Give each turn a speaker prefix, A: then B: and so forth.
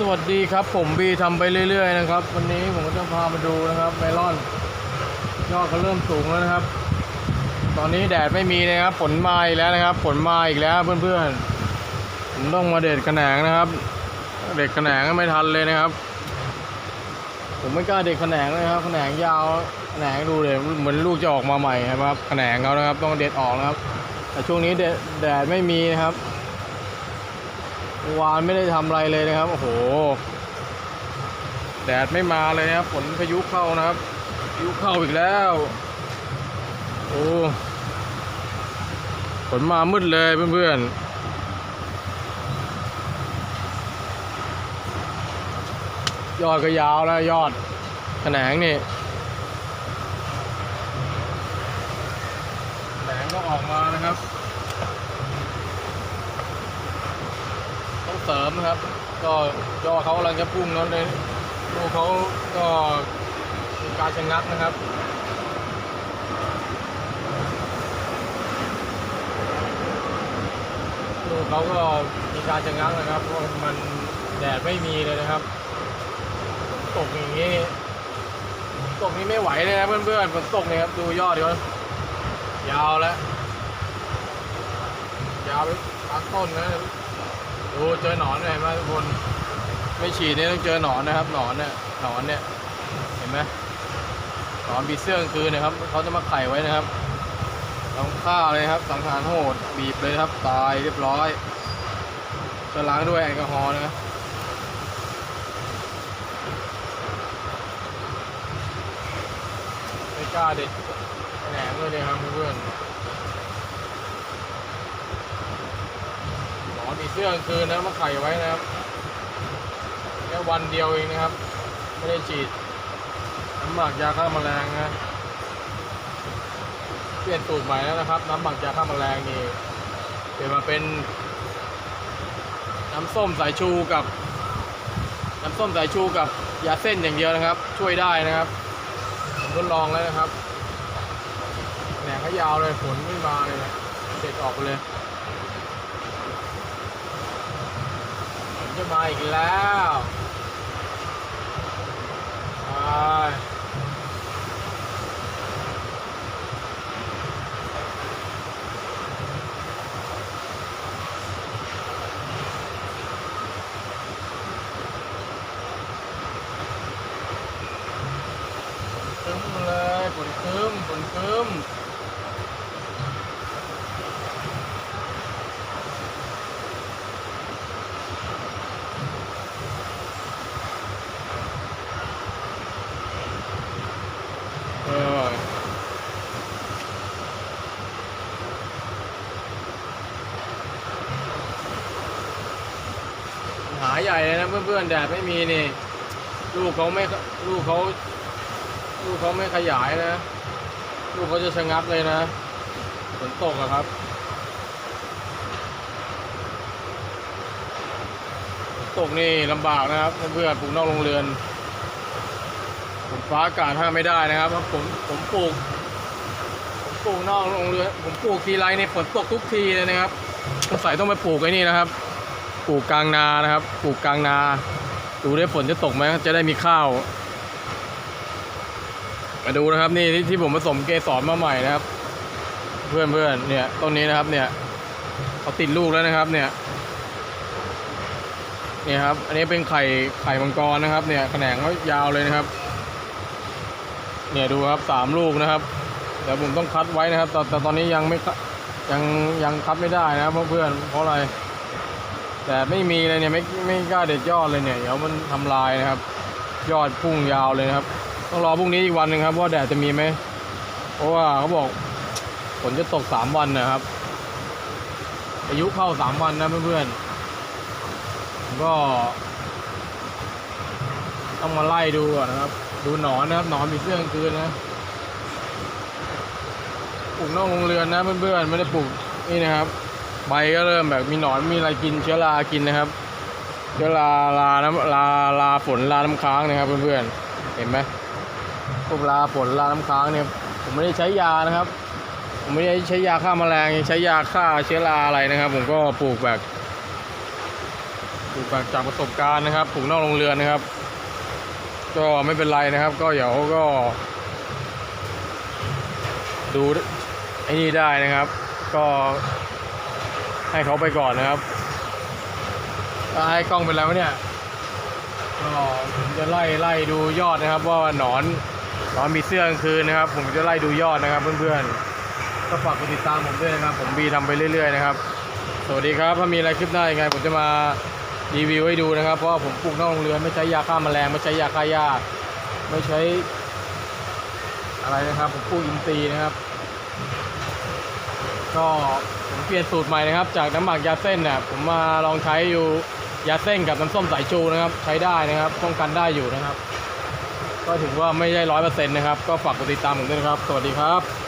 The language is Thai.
A: สวัสดีครับ ผมบีทำไปเรื่อยๆนะครับ วันนี้ผมก็จะพามาดูนะครับเมลอน ยอดก็เริ่มสูงแล้วนะครับ ตอนนี้แดดไม่มีนะครับฝนมาอีกแล้วนะครับฝนมาอีกแล้วเพื่อนๆผมต้องมาเด็ดกระแขนงนะครับ เด็ดแขนงก็ไม่ทันเลยนะครับ ผมไม่กล้าเด็ดกระแขนงเลยครับกระแขนงยาวกระแขนงดูเลยเหมือนลูกจะออกมาใหม่ครับกระแขนงเขานะครับ ต้องเด็ดออกนะครับ แต่ช่วงนี้แดดแดดไม่มีนะครับ วานไม่ได้ทำอะไรเลยนะครับ โอ้โห แดดไม่มาเลยนะครับ ฝนพายุเข้านะครับพายุเข้าอีกแล้ว โอ้ฝนมามืดเลยเพื่อนๆยอดก็ยาวแล้วยอดแขนงนี่แขนงก็ออกมานะครับ ต้อง เสริมนะครับ ก็ยอดเขากำลังจะพุ่งนั้นเลยลูกเขาก็การชะงักนะครับลูกเขาก็มีการชะงักนะครับเพราะมันแดดไม่มีเลยนะครับ ตกอย่างนี้ตกนี้ไม่ไหวเลยนะเพื่อนๆฝนตกเนี่ยครับดูยอดดีกว่ายาวแล้ว ยาวไปทั้งต้นนะ ดูเจอหนอนเลยไหมทุกคน ไม่ฉีดเนี่ยต้องเจอหนอนนะครับ หนอนเนี่ย หนอนเนี่ย เห็นไหมหนอนบีเสื้อกลางคืนนะครับ เขาจะมาไข่ไว้นะครับต้องฆ่าเลยครับ สังหารโหด บีบเลยครับ ตายเรียบร้อย จะล้างด้วยแอลกอฮอล์นะครับไม่กล้าเด็ดแหนงเลยเลยครับเพื่อนๆ หนอนมี เสื้อกลางคืนนะมาไข่ไว้นะครับแค่วันเดียวเองนะครับ ไม่ได้ฉีดน้ำหมักยาฆ่าแมลงนะเปลี่ยนสูตรใหม่แล้วนะครับ น้ำหมักยาฆ่าแมลงนี่เปลี่ยนมาเป็น น้ำส้มสายชูกับ น้ำส้มสายชูกับยาเส้นอย่างเดียวนะครับ ช่วยได้นะครับผมทดลองแล้วนะครับแหนงเขยาวเลยฝนไม่มาเลยนะเด็ดออกไปเลย จะมาอีกแล้วไปตึ้มเลยฝนตึ้มฝนตึ้ม ใหญ่เลยนะเพื่อนๆแดดไม่มีนี่ ลูกเขาไม่ลูกเขาลูกเขาไม่ขยายนะ ลูกเขาจะชะงักเลยนะฝนตกอะครับฝนตกนี่ลำบากนะครับเพื่อนๆปลูกนอกโรงเรือนผมฟ้าอากาศห้ามไม่ได้นะครับผมผมปลูกผมปลูกนอกโรงเรือนผมปลูกทีไรในยฝนตกทุกทีเลยนะครับสงสัยต้องไปปลูกไอ้นี่นะครับ ปลูกกลางนานะครับ ปลูกกลางนา ดูได้ฝนจะตกไหมจะได้มีข้าว มาดูนะครับนี่ที่ที่ผมผสมเกสรมาใหม่นะครับ เพื่อนเพื่อนเนี่ยต้นนี้นะครับ เนี่ยเขาติดลูกแล้วนะครับ เนี่ยเนี่ยครับ อันนี้เป็นไข่ไข่มังกรนะครับ เนี่ยแขนงเขายาวเลยนะครับ เนี่ยดูครับสามลูกนะครับเดี๋ยวผมต้องคัดไว้นะครับแต่แต่ตอนนี้ยังไม่ยังยังคัดไม่ได้นะครับเพื่อนเพราะอะไร แต่ไม่มีเลยเนี่ยไม่ไม่กล้าเด็ดยอดเลยเนี่ยเดี๋ยวมันทำลายนะครับ ยอดพุ่งยาวเลยครับ ต้องรอพรุ่งนี้อีกวันหนึ่งครับว่าแดดจะมีไหมเพราะว่าเขาบอกฝนจะตกสามวันนะครับอายุเข้าสามวันนะเพื่อนๆก็ต้องมาไล่ดูก่อนนะครับ ดูหนอนนะครับหนอนมีเสื้อกลางคืนนะปลูกนอกโรงเรือนนะเพื่อนๆไม่ได้ปลูกนี่นะครับ ใบก็เริ่มแบบมีหนอนมีอะไรกินเชื้อรากินนะครับ เชื้อราลาน้ำลาลาฝนลาน้ำค้างนะครับเพื่อนๆเห็นไหมพวกลาฝนลาน้ำค้างเนี่ยผมไม่ได้ใช้ยานะครับ ผมไม่ได้ใช้ยาฆ่าแมลงใช้ยาฆ่าเชื้อราอะไรนะครับ ผมก็ปลูกแบบปลูกแบบจากประสบการณ์นะครับปลูกนอกโรงเรือนนะครับ ก็ไม่เป็นไรนะครับ ก็เดี๋ยวก็ ดูไอ้นี่ได้นะครับ ก็ ให้เขาไปก่อนนะครับถ้าให้กล้องเป็นแล้วะเนี่ยก็ผมจะไล่ไล่ดูยอดนะครับ ว่าหนอนหนอนมีเสื้อกลางคืนนะครับ ผมจะไล่ดูยอดนะครับ เพื่อนๆก็ฝากกดติดตามผมด้วยนะครับ ผมบีทำไปเรื่อย ๆ นะครับ สวัสดีครับถ้ามีอะไรคลิปหน้ายังไง ผมจะมารีวิวให้ดูนะครับ เพราะว่าผมปลูกนอกโรงเรือนไม่ใช้ยาฆ่าแมลงไม่ใช้ยาฆ่าหญ้าไม่ใช้ อะไรนะครับผมปลูกอินทรีย์นะครับ ก็ผมเปลี่ยนสูตรใหม่นะครับ จากน้ำหมักยาเส้นเนี่ยผมมาลองใช้อยู่ยาเส้นกับน้ำส้มสายชูนะครับ ใช้ได้นะครับป้องกันได้อยู่นะครับ ก็ถือว่าไม่ได้ร้อยเปอร์เซ็นต์นะครับ ก็ฝากกดติดตามผมด้วยนะครับ สวัสดีครับ